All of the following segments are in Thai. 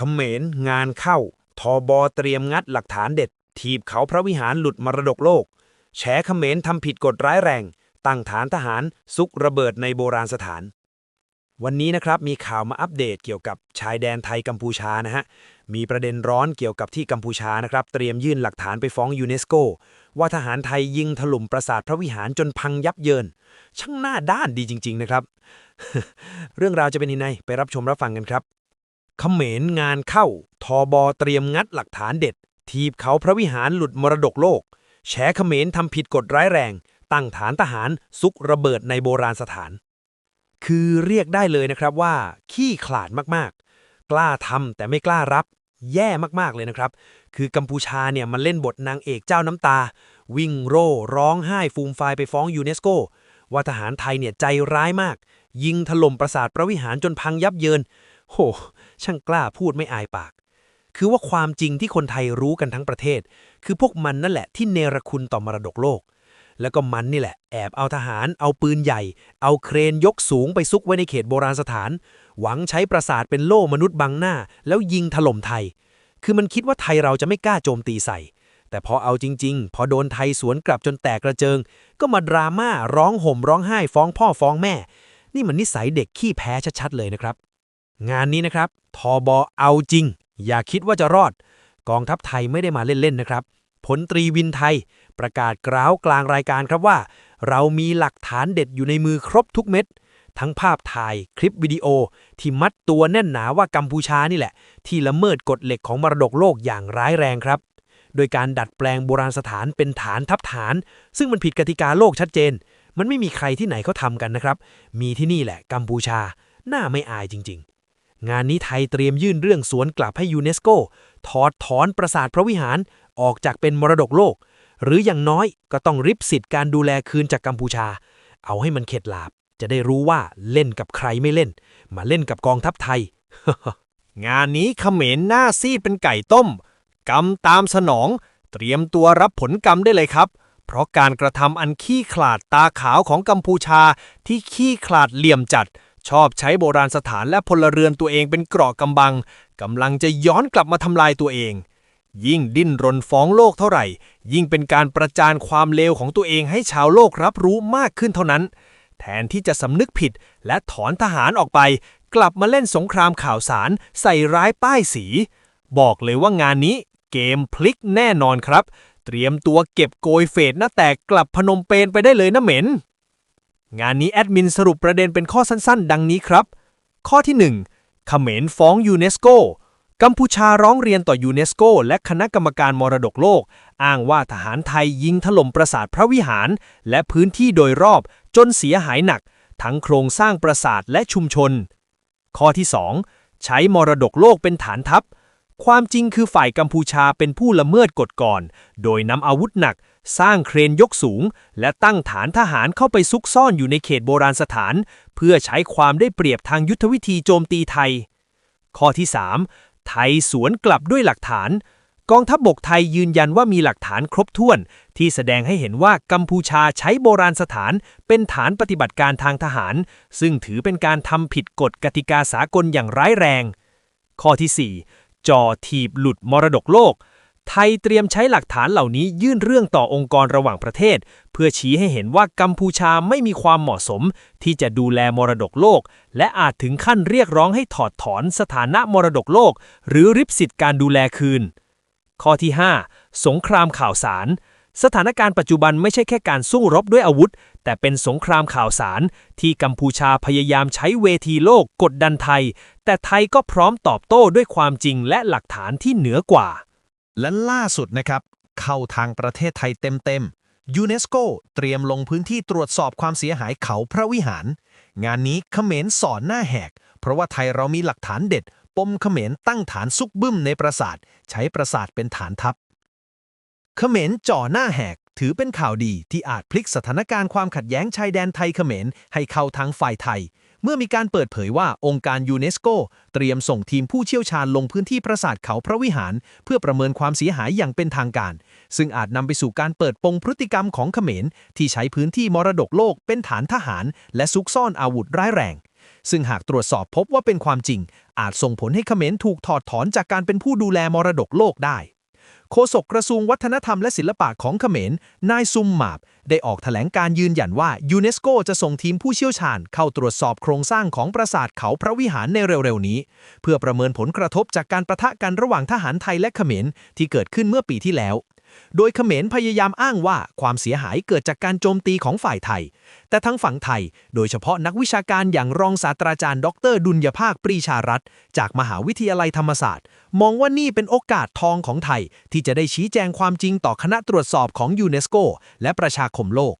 ขมร งานเข้า ทอบอเตรียมงัดหลักฐานเด็ด ทีบเขาพระวิหารหลุดมรดกโลก แฉเขมรทำผิดกฎร้ายแรง ตั้งฐานทหารซุกระเบิดในโบราณสถาน วันนี้นะครับมีข่าวมาอัปเดตเกี่ยวกับชายแดนไทยกัมพูชานะฮะ มีประเด็นร้อนเกี่ยวกับที่กัมพูชานะครับ เตรียมยื่นหลักฐานไปฟ้องยูเนสโกว่าทหารไทยยิงถล่มปราสาทพระวิหารจนพังยับเยิน ช่างหน้าด้านดีจริง ๆ นะครับ เรื่องราวจะเป็นยังไงไปรับชมรับฟังกันครับ เขมรงานเข้า ทอบอเตรียมงัดหลักฐานเด็ด ทีบเขาพระวิหารหลุดมรดกโลก แฉเขมรทำผิดกฎร้ายแรง ตั้งฐานทหารซุกระเบิดในโบราณสถาน คือเรียกได้เลยนะครับว่า ขี้ขลาดมากๆ กล้าทำแต่ไม่กล้ารับ แย่มากๆเลยนะครับ คือกัมพูชาเนี่ยมันเล่นบทนางเอกเจ้าน้ำตา วิ่งโร่ร้องไห้ฟูมฟายไปฟ้องยูเนสโกว่าทหารไทยเนี่ยใจร้ายมาก ยิงถล่มปราสาทพระวิหารจนพังยับเยิน โห ช่างกล้าพูดไม่อายปาก คือว่าความจริงที่คนไทยรู้กันทั้งประเทศ คือพวกมันนั่นแหละที่เนรคุณต่อมรดกโลก แล้วก็มันนี่แหละ แอบเอาทหาร เอาปืนใหญ่ เอาเครนยกสูงไปซุกไว้ในเขตโบราณสถาน หวังใช้ปราสาทเป็นโล่มนุษย์บังหน้า แล้วยิงถล่มไทย คือมันคิดว่าไทยเราจะไม่กล้าโจมตีใส่แต่พอเอาจริง ๆ พอโดนไทยสวนกลับจนแตกกระเจิง ก็มาดราม่าร้องห่มร้องไห้ฟ้องพ่อฟ้องแม่ นี่มันนิสัยเด็กขี้แพ้ชัดๆเลยนะครับ งานนี้นะครับทอบอเอาจริง อย่าคิดว่าจะรอด กองทัพไทยไม่ได้มาเล่นๆนะครับพลตรีวินไทย ประกาศกร้าวกลางรายการครับว่า เรามีหลักฐานเด็ดอยู่ในมือครบทุกเม็ด ทั้งภาพถ่ายคลิปวิดีโอ ที่มัดตัวแน่นหนาว่ากัมพูชานี่แหละ ที่ละเมิดกฎเหล็กของมรดกโลกอย่างร้ายแรงครับ โดยการดัดแปลงโบราณสถานเป็นฐานทับฐาน ซึ่งมันผิดกติกาโลกชัดเจน มันไม่มีใครที่ไหนเขาทำกันนะครับ มีที่นี่แหละกัมพูชา น่าไม่อายจริง ๆ งานนี้ไทยเตรียมยื่นเรื่องสวนกลับให้ยูเนสโก ถอดถอนปราสาทพระวิหารออกจากเป็นมรดกโลก หรืออย่างน้อยก็ต้องริบสิทธิ์การดูแลคืนจากกัมพูชา เอาให้มันเข็ดหลาบ จะได้รู้ว่าเล่นกับใครไม่เล่น มาเล่นกับกองทัพไทย งานนี้เขมรหน้าซีดเป็นไก่ต้มกรรมตามสนอง เตรียมตัวรับผลกรรมได้เลยครับ เพราะการกระทำอันขี้ขลาดตาขาวของกัมพูชาที่ขี้ขลาดเหลี่ยมจัด ชอบใช้โบราณสถานและพลเรือนตัวเองเป็นเกราะกำบังกำลังจะย้อนกลับมาทำลายตัวเอง ยิ่งดิ้นรนฟ้องโลกเท่าไหร่ ยิ่งเป็นการประจานความเลวของตัวเองให้ชาวโลกรับรู้มากขึ้นเท่านั้น แทนที่จะสำนึกผิดและถอนทหารออกไป กลับมาเล่นสงครามข่าวสาร ใส่ร้ายป้ายสี บอกเลยว่างานนี้เกมพลิกแน่นอนครับ เตรียมตัวเก็บโกยเฟดหน้าแตกกลับพนมเปญไปได้เลยนะเหม็น งานนี้แอดมินสรุปประเด็นเป็นข้อสั้นๆ ดังนี้ครับ ข้อที่1เขมรฟ้องยูเนสโกกัมพูชาร้องเรียนต่อยูเนสโกและคณะกรรมการมรดกโลก อ้างว่าทหารไทยยิงถล่มปราสาทพระวิหาร และพื้นที่โดยรอบจนเสียหายหนัก ทั้งโครงสร้างปราสาทและชุมชน ข้อที่ 2 ใช้มรดกโลกเป็นฐานทัพ ความจริงคือฝ่ายกัมพูชาเป็นผู้ละเมิดกฎก่อน โดยนำอาวุธหนัก สร้างเครนยกสูง และตั้งฐานทหารเข้าไปซุกซ่อนอยู่ในเขตโบราณสถาน เพื่อใช้ความได้เปรียบทางยุทธวิธีโจมตีไทย ข้อที่ 3 ไทยสวนกลับด้วยหลักฐาน กองทัพบบกไทยยืนยันว่ามีหลักฐานครบถ้วน ที่แสดงให้เห็นว่ากัมพูชาใช้โบราณสถานเป็นฐานปฏิบัติการทางทหาร ซึ่งถือเป็นการทำผิดกฎกติกาสากลอย่างร้ายแรง ข้อที่ 4 จอถีบหลุดมรดกโลก ไทยเตรียมใช้หลักฐานเหล่านี้ยื่นเรื่องต่อองค์กรระหว่างประเทศ เพื่อชี้ให้เห็นว่ากัมพูชาไม่มีความเหมาะสม ที่จะดูแลมรดกโลก และอาจถึงขั้นเรียกร้องให้ถอดถอนสถานะมรดกโลก หรือริบสิทธิ์การดูแลคืน ข้อที่ 5 สงครามข่าวสารสถานการณ์ปัจจุบันไม่ใช่แค่การสู้รบด้วยอาวุธ แต่เป็นสงครามข่าวสาร ที่กัมพูชาพยายามใช้เวทีโลกกดดันไทย แต่ไทยก็พร้อมตอบโต้ด้วยความจริงและหลักฐานที่เหนือกว่า และล่าสุดนะครับ เข้าทางประเทศไทยเต็มๆยูเนสโกเตรียมลงพื้นที่ตรวจสอบความเสียหายเขาพระวิหาร งานนี้เขมรสอนหน้าแหก เพราะว่าไทยเรามีหลักฐานเด็ด ปมเขมรตั้งฐานซุกบึ้มในปราสาท ใช้ปราสาทเป็นฐานทัพเขมรจ่อหน้าแหกถือเป็นข่าวดีที่อาจพลิกสถานการณ์ความขัดแย้งชายแดนไทยเขมรให้เข้าทางฝ่ายไทย เมื่อมีการเปิดเผยว่าองค์การยูเนสโกเตรียมส่งทีมผู้เชี่ยวชาญลงพื้นที่ปราสาทเขาพระวิหาร เพื่อประเมินความเสียหายอย่างเป็นทางการ ซึ่งอาจนำไปสู่การเปิดโปงพฤติกรรมของเขมร ที่ใช้พื้นที่มรดกโลกเป็นฐานทหาร และซุกซ่อนอาวุธร้ายแรง ซึ่งหากตรวจสอบพบว่าเป็นความจริง อาจส่งผลให้เขมรถูกถอดถอนจากการเป็นผู้ดูแลมรดกโลกได้ โฆษกกระทรวงวัฒนธรรมและศิลปะของเขมร นายซุมหมาบ ได้ออกแถลงการยืนยันว่ายูเนสโกจะส่งทีมผู้เชี่ยวชาญเข้าตรวจสอบโครงสร้างของปราสาทเขาพระวิหารในเร็วๆนี้ เพื่อประเมินผลกระทบจากการประทะกันระหว่างทหารไทยและเขมรที่เกิดขึ้นเมื่อปีที่แล้ว โดยเขมรพยายามอ้างว่าความเสียหายเกิดจากการโจมตีของฝ่ายไทย แต่ทั้งฝั่งไทย โดยเฉพาะนักวิชาการอย่างรองศาสตราจารย์ดร ดุลยภาคปรีชารัตจากมหาวิทยาลัยธรรมศาสตร์ มองว่านี่เป็นโอกาสทองของไทย ที่จะได้ชี้แจงความจริงต่อคณะตรวจสอบของยูเนสโกและประชาคมโลก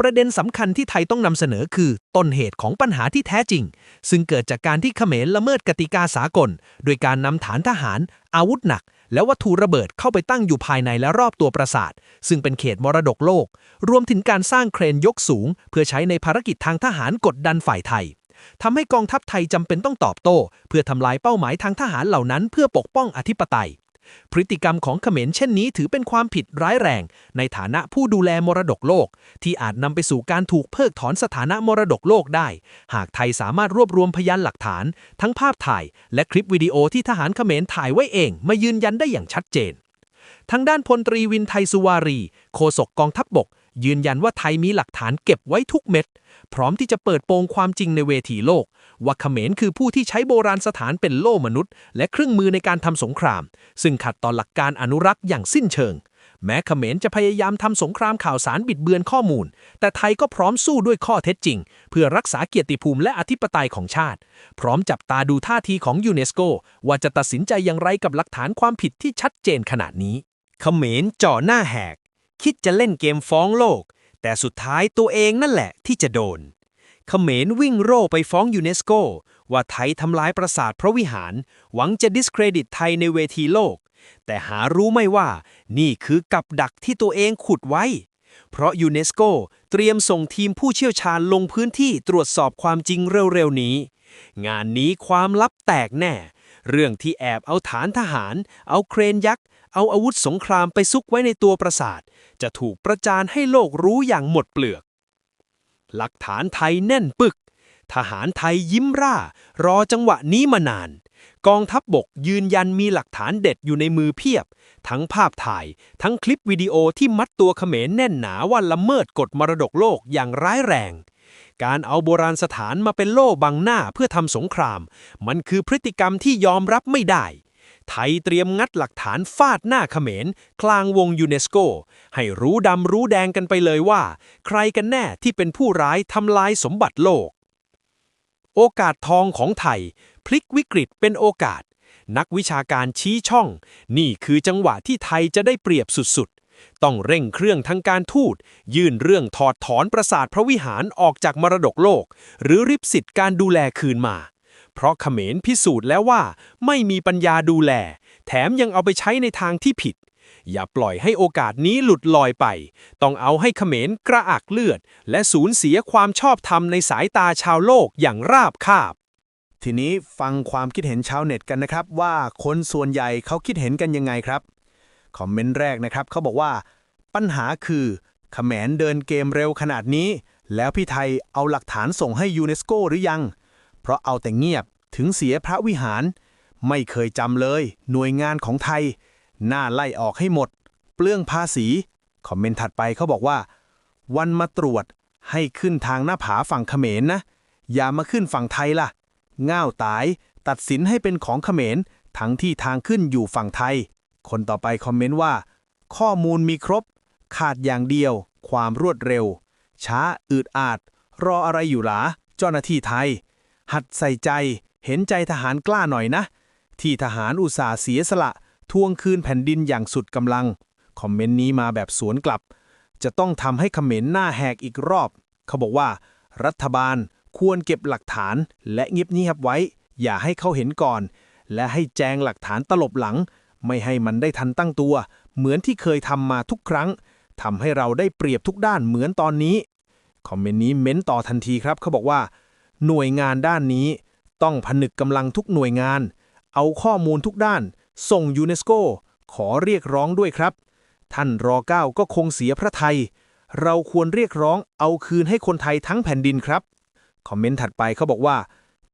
ประเด็นสำคัญที่ไทยต้องนำเสนอคือ ต้นเหตุของปัญหาที่แท้จริง ซึ่งเกิดจากการที่เขมรละเมิดกติกาสากล โดยการนำฐานทหาร อาวุธหนัก และวัตถุระเบิดเข้าไปตั้งอยู่ภายในและรอบตัวปราสาท ซึ่งเป็นเขตมรดกโลก รวมถึงการสร้างเครนยกสูง เพื่อใช้ในภารกิจทางทหารกดดันฝ่ายไทยทำให้กองทัพไทยจำเป็นต้องตอบโต้ เพื่อทำลายเป้าหมายทางทหารเหล่านั้นเพื่อปกป้องอธิปไตย พฤติกรรมของเขมรเช่นนี้ถือเป็นความผิดร้ายแรง ในฐานะผู้ดูแลมรดกโลก ที่อาจนำไปสู่การถูกเพิกถอนสถานะมรดกโลกได้ หากไทยสามารถรวบรวมพยานหลักฐาน ทั้งภาพถ่าย และคลิปวิดีโอที่ทหารเขมรถ่ายไว้เอง มายืนยันได้อย่างชัดเจนทางด้านพลตรีวินไทยสุวารี โฆษกกองทัพบบก ยืนยันว่าไทยมีหลักฐานเก็บไว้ทุกเม็ด พร้อมที่จะเปิดโปงความจริงในเวทีโลก ว่าเขมรคือผู้ที่ใช้โบราณสถานเป็นโล่มนุษย์ และเครื่องมือในการทำสงคราม ซึ่งขัดต่อหลักการอนุรักษ์อย่างสิ้นเชิง แม้เขมรจะพยายามทำสงครามข่าวสารบิดเบือนข้อมูล แต่ไทยก็พร้อมสู้ด้วยข้อเท็จจริง เพื่อรักษาเกียรติภูมิและอธิปไตยของชาติ พร้อมจับตาดูท่าทีของยูเนสโกว่าจะตัดสินใจอย่างไรกับหลักฐานความผิดที่ชัดเจนขนาดนี้เขมรจ่อหน้าแหก คิดจะเล่นเกมฟ้องโลก แต่สุดท้ายตัวเองนั่นแหละที่จะโดนเขมรวิ่งโร่ไปฟ้องยูเนสโกว่าไทยทำลายปราสาทพระวิหาร หวังจะดิสเครดิตไทยในเวทีโลก แต่หารู้ไม่ว่า นี่คือกับดักที่ตัวเองขุดไว้ เพราะยูเนสโกเตรียมส่งทีมผู้เชี่ยวชาญลงพื้นที่ตรวจสอบความจริงเร็วๆนี้ งานนี้ความลับแตกแน่ เรื่องที่แอบเอาฐานทหาร เอาเครนยักษ์ เอาอาวุธสงครามไปซุกไว้ในตัวปราสาท จะถูกประจานให้โลกรู้อย่างหมดเปลือก หลักฐานไทยแน่นปึก ทหารไทยยิ้มร่า รอจังหวะนี้มานาน กองทัพบบกยืนยันมีหลักฐานเด็ดอยู่ในมือเพียบ ทั้งภาพถ่าย ทั้งคลิปวิดีโอที่มัดตัวเขมรแน่นหนาว่าละเมิดกฎมรดกโลกอย่างร้ายแรง การเอาโบราณสถานมาเป็นโล่บังหน้าเพื่อทำสงคราม มันคือพฤติกรรมที่ยอมรับไม่ได้ ไทยเตรียมงัดหลักฐานฟาดหน้าเขมร กลางวงยูเนสโก ให้รู้ดำรู้แดงกันไปเลยว่า ใครกันแน่ที่เป็นผู้ร้ายทำลายสมบัติโลก โอกาสทองของไทย พลิกวิกฤตเป็นโอกาส นักวิชาการชี้ช่อง นี่คือจังหวะที่ไทยจะได้เปรียบสุดๆ ต้องเร่งเครื่องทางการทูต ยื่นเรื่องถอดถอนปราสาทพระวิหารออกจากมรดกโลก หรือริบสิทธิ์การดูแลคืนมา เพราะเขมรพิสูจน์แล้วว่าไม่มีปัญญาดูแล แถมยังเอาไปใช้ในทางที่ผิด อย่าปล่อยให้โอกาสนี้หลุดลอยไป ต้องเอาให้เขมรกระอักเลือด และสูญเสียความชอบธรรมในสายตาชาวโลกอย่างราบคาบทีนี้ฟังความคิดเห็นชาวเน็ตกันนะครับ ว่าคนส่วนใหญ่เขาคิดเห็นกันยังไงครับ คอมเมนต์แรกนะครับเขาบอกว่า ปัญหาคือเขมรเดินเกมเร็วขนาดนี้ แล้วพี่ไทยเอาหลักฐานส่งให้ยูเนสโกหรือยัง เพราะเอาแต่เงียบถึงเสียพระวิหาร ไม่เคยจำเลย หน่วยงานของไทย น่าไล่ออกให้หมด เปลื้องภาษี คอมเมนต์ถัดไปเขาบอกว่า วันมาตรวจให้ขึ้นทางหน้าผาฝั่งเขมรนะ อย่ามาขึ้นฝั่งไทยล่ะง่าวตาย ตัดสินให้เป็นของเขมรทั้งที่ทางขึ้นอยู่ฝั่งไทย คนต่อไปคอมเมนต์ว่า ข้อมูลมีครบ ขาดอย่างเดียว ความรวดเร็ว ช้าอืดอาด รออะไรอยู่หลาเจ้าหน้าที่ไทย หัดใส่ใจ เห็นใจทหารกล้าหน่อยนะ ที่ทหารอุตส่าห์เสียสละ ทวงคืนแผ่นดินอย่างสุดกำลัง คอมเมนต์นี้มาแบบสวนกลับ จะต้องทำให้เขมรหน้าแหกอีกรอบ เขาบอกว่า รัฐบาลควรเก็บหลักฐานและเงียบเงียบไว้ อย่าให้เขาเห็นก่อน และให้แจงหลักฐานตลบหลัง ไม่ให้มันได้ทันตั้งตัว เหมือนที่เคยทำมาทุกครั้งทำให้เราได้เปรียบทุกด้านเหมือนตอนนี้ คอมเมนต์นี้เม้นต่อทันทีครับ เขาบอกว่า หน่วยงานด้านนี้ ต้องผนึกกำลังทุกหน่วยงาน เอาข้อมูลทุกด้าน ส่งยูเนสโกขอเรียกร้องด้วยครับ ท่านรอเก้าก็คงเสียพระไทย เราควรเรียกร้องเอาคืนให้คนไทยทั้งแผ่นดินครับ คอมเมนต์ถัดไปเขาบอกว่า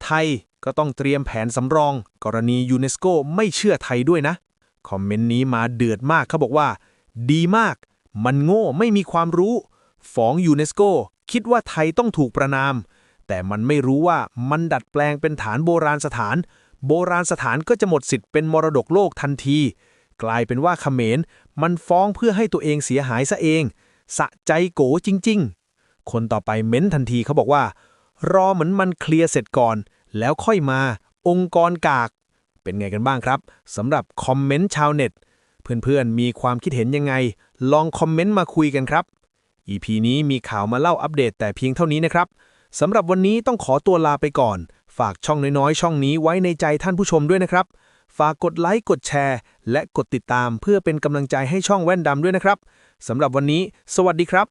ไทยก็ต้องเตรียมแผนสำรอง กรณียูเนสโกไม่เชื่อไทยด้วยนะ คอมเมนต์นี้มาเดือดมากเขาบอกว่า ดีมาก มันโง่ไม่มีความรู้ ฟ้องยูเนสโก คิดว่าไทยต้องถูกประนาม แต่มันไม่รู้ว่ามันดัดแปลงเป็นฐานโบราณสถาน โบราณสถานก็จะหมดสิทธิ์เป็นมรดกโลกทันที กลายเป็นว่าเขมร มันฟ้องเพื่อให้ตัวเองเสียหายซะเอง สะใจโกจริง ๆ คนต่อไปเม้นทันทีเขาบอกว่า รอเหมือนมันเคลียร์เสร็จก่อน แล้วค่อยมา องค์กรกาก เป็นไงกันบ้างครับสำหรับคอมเมนต์ชาวเน็ต เพื่อนๆ มีความคิดเห็นยังไง ลองคอมเมนต์มาคุยกันครับ EP นี้มีข่าวมาเล่าอัปเดตแต่เพียงเท่านี้นะครับสำหรับวันนี้ต้องขอตัวลาไปก่อน ฝากช่องน้อยๆ ช่องนี้ไว้ในใจท่านผู้ชมด้วยนะครับ ฝากกดไลค์กดแชร์ และกดติดตามเพื่อเป็นกำลังใจให้ช่องแว่นดำด้วยนะครับสำหรับวันนี้ สวัสดีครับ